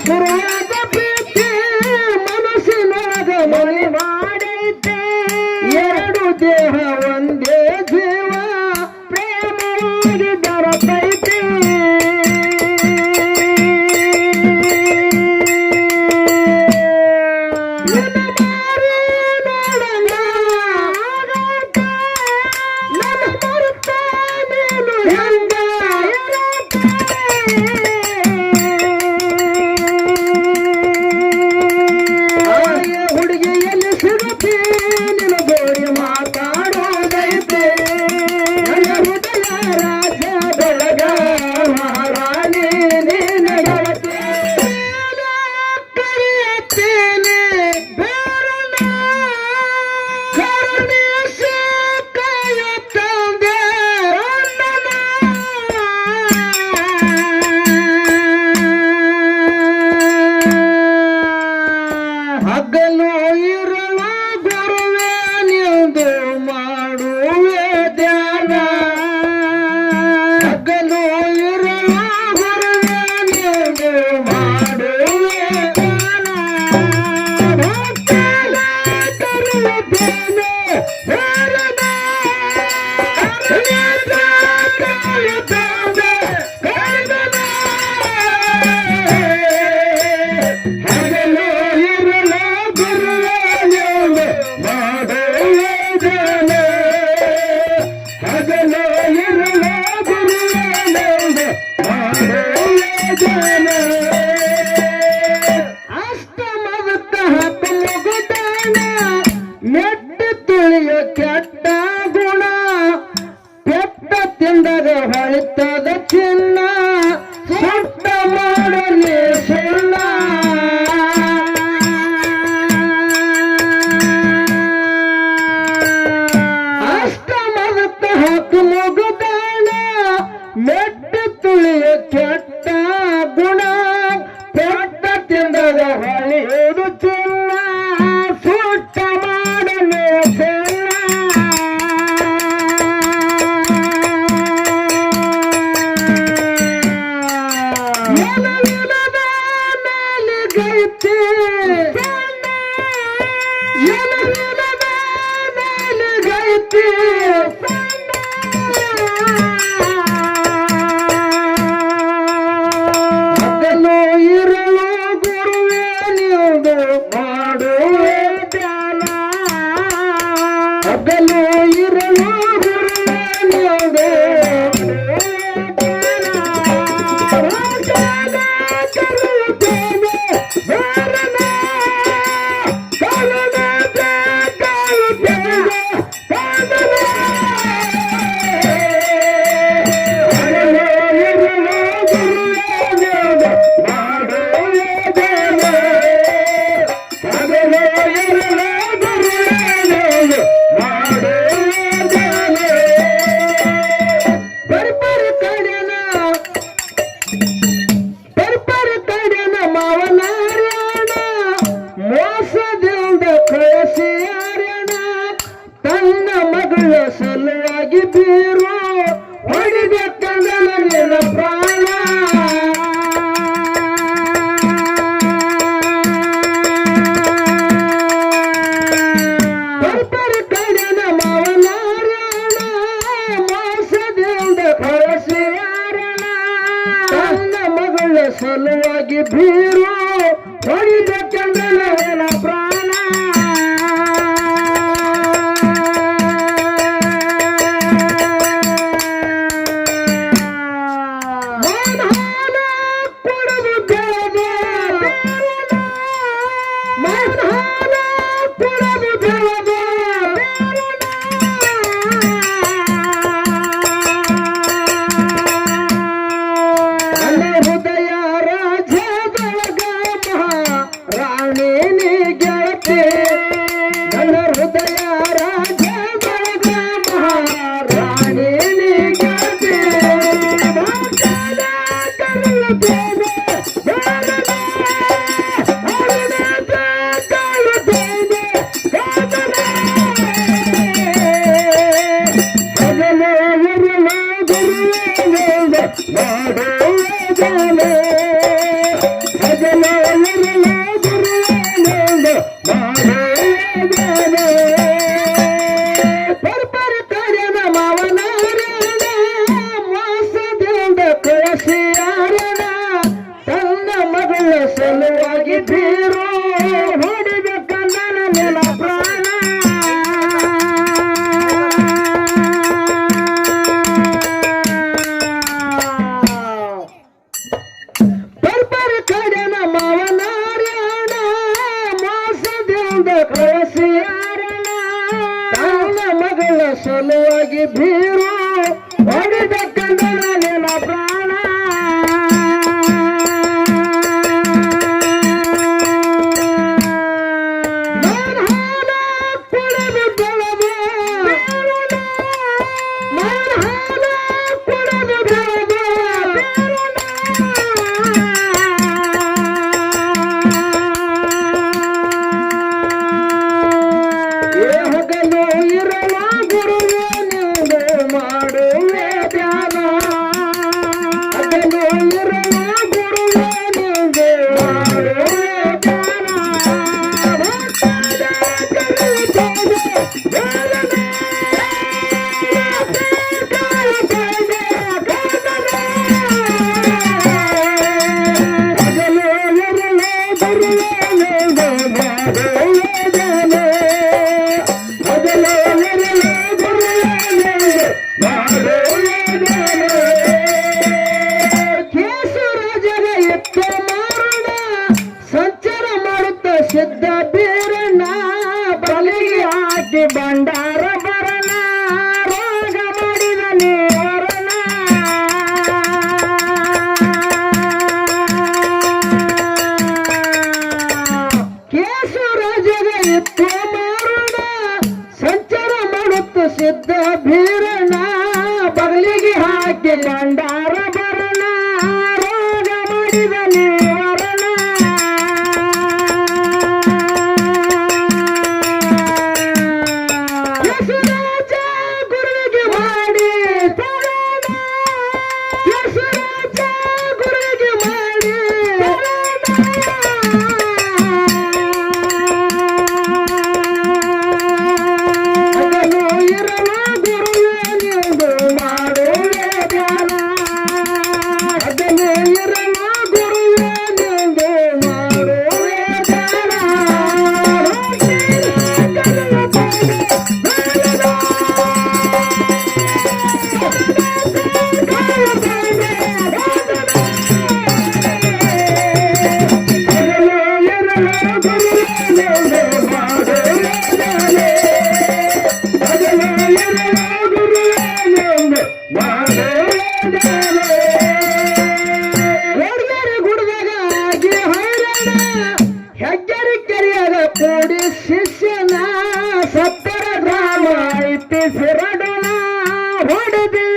Corona. Jana ಮಾಡುವ ಧ್ಯಾನ ಹಗಲು ತೆಗಿತೀರೋ ಹೊಡಿಬೇಕಂದ ನನ್ನ ಪ್ರಾಣ ಸಲುವಾಗಿ ಬೀರು ಹೊಡಿಬೇಕಂದ ನನ್ನ ಪ್ರಾಣ. ನನ್ನ ಮಗಳ ಸಲುವಾಗಿ ಬೀರು ಹೊಡೆದ ಹೊಡಿದ ನಿನ್ನ ಪ್ರಾಣ. ಬೀರನ ಬಲಿಗೆ ಹಾಕಿ ಬಂಡಾರ ಮಾಡುದು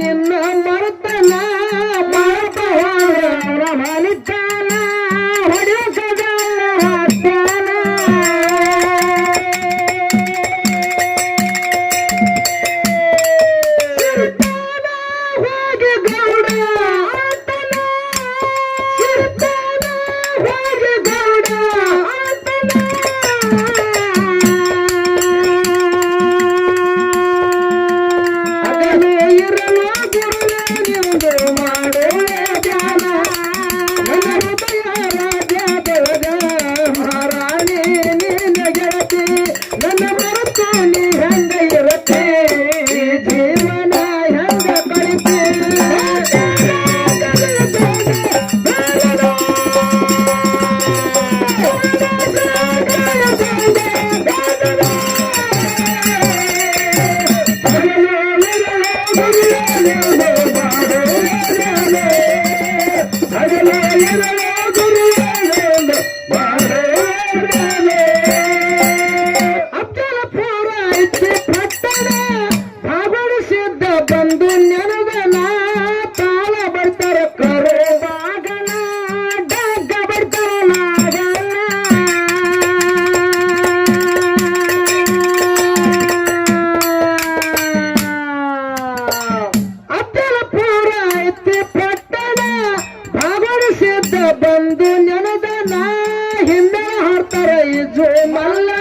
ನಿನ್ನ ಮರುತ್ತನ ರಮನಿದ್ದಾನ ಹೊಡಿಸದ ಧ್ಯಾನ ಹೋಗಿ ಗೌಡ. Bye, Emma. ಬಂದು ನೆನದ ನಾ ಹಿಂದೆ ಹಾಡ್ತಾರ ಇಜೋ ಮಲ್ಲ